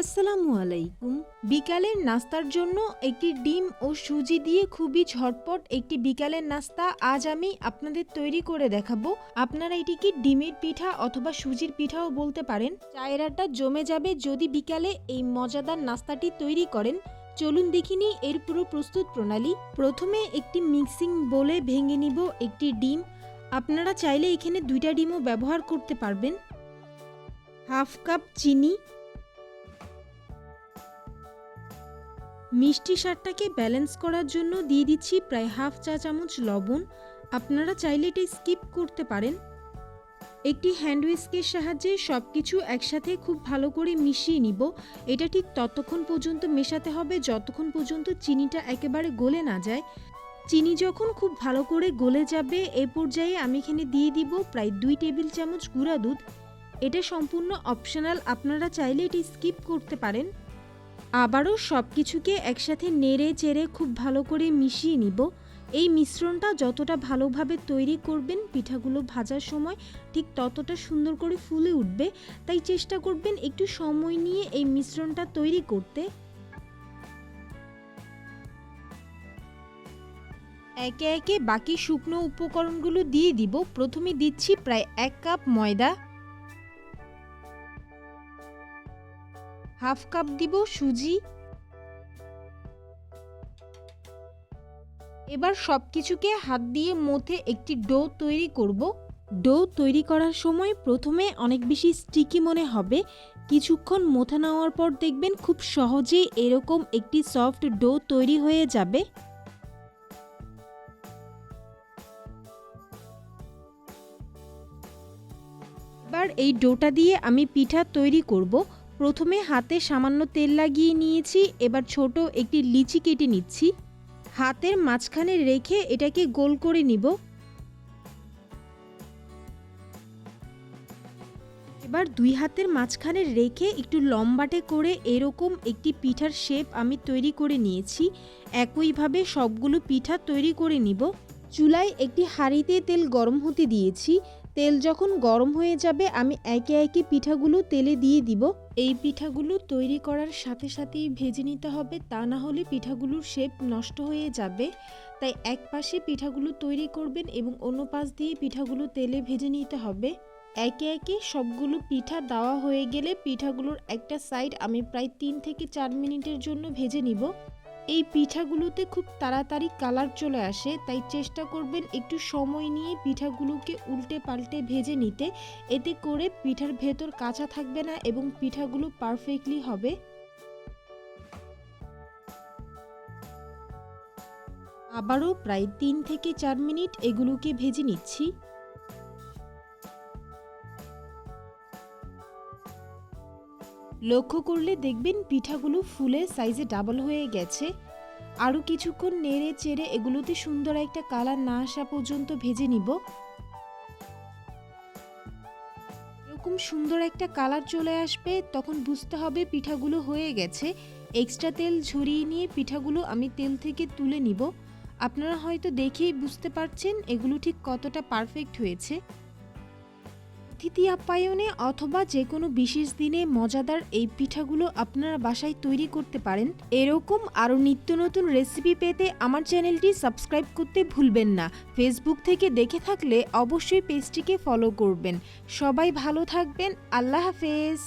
আসসালামু আলাইকুম। বিকালের নাস্তার জন্য একটি ডিম ও সুজি দিয়ে খুবই ঝটপট একটি বিকালের নাস্তা আজ আমি আপনাদের তৈরি করে দেখাবো। আপনারা এটিকে ডিমের পিঠা অথবা সুজির পিঠাও বলতে পারেন? চায়রাটা জমে যাবে যদি বিকালে এই মজাদার নাস্তাটি তৈরি করেন। চলুন দেখিনি এর পুরো প্রস্তুত প্রণালী। প্রথমে একটি মিক্সিং বলে ভেঙে নিব একটি ডিম। আপনারা চাইলে এখানে দুইটা ডিমও ব্যবহার করতে পারবেন। হাফ কাপ চিনি মিষ্টি স্বাদটাকে ব্যালেন্স করার জন্য দিয়ে দিচ্ছি প্রায় হাফ চা চামচ লবণ। আপনারা চাইলে এটি স্কিপ করতে পারেন। একটি হ্যান্ড উইস্কের সাহায্যে সব কিছু একসাথে খুব ভালো করে মিশিয়ে নিব। এটা ঠিক ততক্ষণ পর্যন্ত মেশাতে হবে, যতক্ষণ পর্যন্ত চিনিটা একেবারে গলে না যায়। চিনি যখন খুব ভালো করে গলে যাবে, এ পর্যায়ে আমি এখানে দিয়ে দিব প্রায় দুই টেবিল চামচ গুঁড়া দুধ। এটা সম্পূর্ণ অপশনাল আপনারা চাইলে এটি স্কিপ করতে পারেন। আবারও সব কিছুকে একসাথে নেড়ে চেড়ে খুব ভালো করে মিশিয়ে নিব। এই মিশ্রণটা যতটা ভালোভাবে তৈরি করবেন, পিঠাগুলো ভাজার সময় ঠিক ততটা সুন্দর করে ফুলে উঠবে। তাই চেষ্টা করবেন একটু সময় নিয়ে এই মিশ্রণটা তৈরি করতে। একে একে বাকি শুকনো উপকরণগুলো দিয়ে দিব। প্রথমে দিচ্ছি প্রায় এক কাপ ময়দা। হাফ কাপ দিব সুজি। এবার সব কিছুকে হাত দিয়ে মথে একটি ডো তৈরি করব। ডো তৈরি করার সময় প্রথমে অনেক বেশি স্টিকি মনে হবে। কিছুক্ষণ মোথা নেওয়ার পর দেখবেন খুব সহজেই এরকম একটি সফট ডো তৈরি হয়ে যাবে। এবার এই ডোটা দিয়ে আমি পিঠা তৈরি করব। প্রথমে হাতে সামান্য তেল লাগিয়ে নিয়েছি, এবার ছোট একটি লিচি কেটে নিচ্ছি। হাতের মাঝখানে রেখে এটাকে গোল করে নিব। এবার দুই হাতের মাঝখানে রেখে একটু লম্বাটে করে এরকম একটি পিঠার শেপ আমি তৈরি করে নিয়েছি। একইভাবে সবগুলো পিঠা তৈরি করে নিব। চুলায় একটি হাঁড়িতে তেল গরম হতে দিয়েছি। তেল যখন গরম হয়ে যাবে, আমি একে একে পিঠাগুলো তেলে দিয়ে দিব। এই পিঠাগুলো তৈরি করার সাথে সাথেই ভেজে নিতে হবে, তা না হলে পিঠাগুলোর শেপ নষ্ট হয়ে যাবে। তাই এক পাশে পিঠাগুলো তৈরি করবেন এবং অন্য পাশ দিয়ে পিঠাগুলো তেলে ভেজে নিতে হবে। একে একে সবগুলো পিঠা দেওয়া হয়ে গেলে পিঠাগুলোর একটা সাইড আমি প্রায় তিন থেকে চার মিনিটের জন্য ভেজে নিব। এই পিঠাগুলোতে খুব তাড়াতাড়ি কালার চলে আসে, তাই চেষ্টা করবেন একটু সময় নিয়ে পিঠাগুলোকে উল্টে পাল্টে ভেজে নিতে। এতে করে পিঠার ভেতর কাঁচা থাকবে না এবং পিঠাগুলো পারফেক্টলি হবে। আবারও প্রায় তিন থেকে চার মিনিট এগুলোকে ভেজে নিচ্ছি। লক্ষ্য করলে দেখবেন পিঠাগুলো ফুলে সাইজে ডাবল হয়ে গেছে। আরও কিছুক্ষণ নেড়ে চেড়ে এগুলোতে সুন্দর একটা কালার না আসা পর্যন্ত ভেজে নিব। এরকম সুন্দর একটা কালার চলে আসবে, তখন বুঝতে হবে পিঠাগুলো হয়ে গেছে। এক্সট্রা তেল ঝরিয়ে নিয়ে পিঠাগুলো আমি তেল থেকে তুলে নিব। আপনারা হয়তো দেখেই বুঝতে পারছেন এগুলো ঠিক কতটা পারফেক্ট হয়েছে। অতিথি আপ্যায়নে অথবা যে কোনো বিশেষ দিনে মজাদার এই পিঠাগুলো আপনারা বাসায় তৈরি করতে পারেন। এরকম আরও নিত্য নতুন রেসিপি পেতে আমার চ্যানেলটি সাবস্ক্রাইব করতে ভুলবেন না। ফেসবুক থেকে দেখে থাকলে অবশ্যই পেজটিকে ফলো করবেন। সবাই ভালো থাকবেন। আল্লাহ হাফেজ।